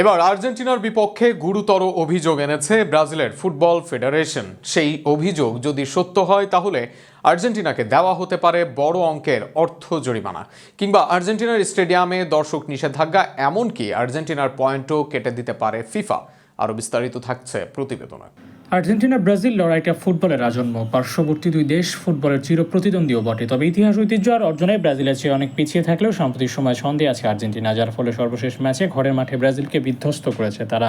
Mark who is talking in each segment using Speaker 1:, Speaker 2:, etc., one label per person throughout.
Speaker 1: এবার আর্জেন্টিনার বিপক্ষে গুরুতর অভিযোগ এনেছে ব্রাজিলের ফুটবল ফেডারেশন। সেই অভিযোগ যদি সত্য হয়, তাহলে আর্জেন্টিনাকে দেওয়া হতে পারে বড় অঙ্কের অর্থ জরিমানা। কিংবা আর্জেন্টিনার স্টেডিয়ামে দর্শক নিষেধাজ্ঞা, এমনকি আর্জেন্টিনার পয়েন্টও কেটে দিতে পারে ফিফা। আরও বিস্তারিত থাকছে প্রতিবেদনে।
Speaker 2: আর্জেন্টিনা, ব্রাজিল লড়াইটা ফুটবলের আজন্ম। পার্শ্ববর্তী দুই দেশ ফুটবলের চির প্রতিদ্বন্দ্বীও বটে। তবে ইতিহাস, ঐতিহ্য আর অর্জনে ব্রাজিলের চেয়ে অনেক পিছিয়ে থাকলেও সাম্প্রতিক সময় ছন্দে আছে আর্জেন্টিনা, যার ফলে সর্বশেষ ম্যাচে ঘরের মাঠে ব্রাজিলকে বিধ্বস্ত করেছে তারা।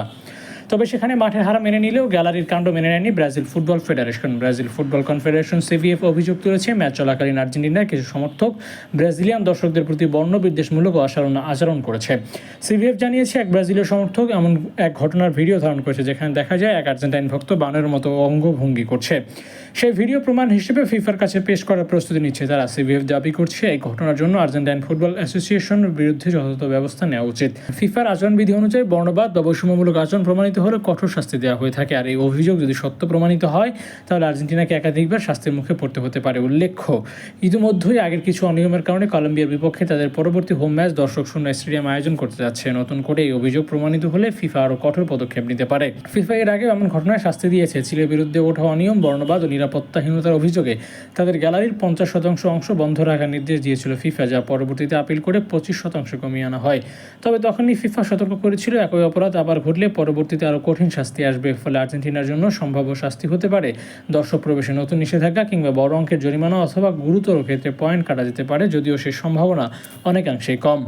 Speaker 2: তবে সেখানে মাঠে হারা মেনে নিলেও গ্যালারির কাণ্ড মেনে নেয়নি Brazil football federation. Brazil football confederation CBF অভিযোগ তুলেছে, ম্যাচ চলাকালীন আর্জেন্টিনার কিছু সমর্থক ব্রাজিলিয়ান দর্শকদের প্রতি বর্ণবিদ্বেষমূলক আচরণ আচরণ করেছে। সিভিএফ জানিয়েছে, এক ব্রাজিলীয় সমর্থক এমন এক ঘটনার ভিডিও ধারণ করেছে যেখানে দেখা যায় এক আর্জেন্টাইন ভক্ত বানের মতো অঙ্গভঙ্গি করছে। সেই ভিডিও প্রমাণ হিসেবে ফিফার কাছে পেশ করার প্রস্তুতি নিচ্ছে তারা। সিভিএফ দাবি করছে, এই ঘটনার জন্য আর্জেন্টাইন ফুটবল অ্যাসোসিয়েশনের বিরুদ্ধে যথাযথ ব্যবস্থা নেওয়া উচিত। ফিফার আচরণবিধি অনুযায়ী বর্ণবাদ বা বৈষম্যমূলক আচরণ প্রমাণিত হলে কঠোর শাস্তি দেওয়া হয়ে থাকে। আর এই অভিযোগ যদি সত্য প্রমাণিত হয়, তাহলে আর্জেন্টিনাকে একাধিকবার শাস্তির মুখে পড়তে হতে পারে উল্লেখ্য। ইতিমধ্যেই আগের কিছু অনিয়মের কারণে কলম্বিয়ার বিপক্ষে তাদের পরবর্তী হোম ম্যাচ দর্শক শূন্য স্টেডিয়াম আয়োজন করতে যাচ্ছে। নতুন করে এই অভিযোগ প্রমাণিত হলে ফিফা আরও কঠোর পদক্ষেপ নিতে পারে। ফিফা এর আগেও এমন ঘটনায় শাস্তি দিয়েছে। চিলের বিরুদ্ধে ওঠা অনিয়ম, বর্ণবাদ ও নিরাপত্তাহীনতার অভিযোগে তাদের গ্যালারির পঞ্চাশ শতাংশ অংশ বন্ধ রাখার নির্দেশ দিয়েছিল ফিফা, যা পরবর্তীতে আপিল করে পঁচিশ শতাংশ কমিয়ে আনা হয়। তবে তখনই ফিফা সতর্ক করেছিল, একই অপরাধ আবার ঘটলে পরবর্তীতে আরও কঠিন শাস্তি আসবে, ফলে আর্জেন্টিনার জন্য সম্ভাব্য শাস্তি হতে পারে। দর্শক প্রবেশে নতুন নিষেধাজ্ঞা কিংবা বড় অঙ্কের জরিমানা অথবা গুরুতর ক্ষেত্রে পয়েন্ট কাটা যেতে পারে, যদিও সে সম্ভাবনা অনেকাংশেই কম।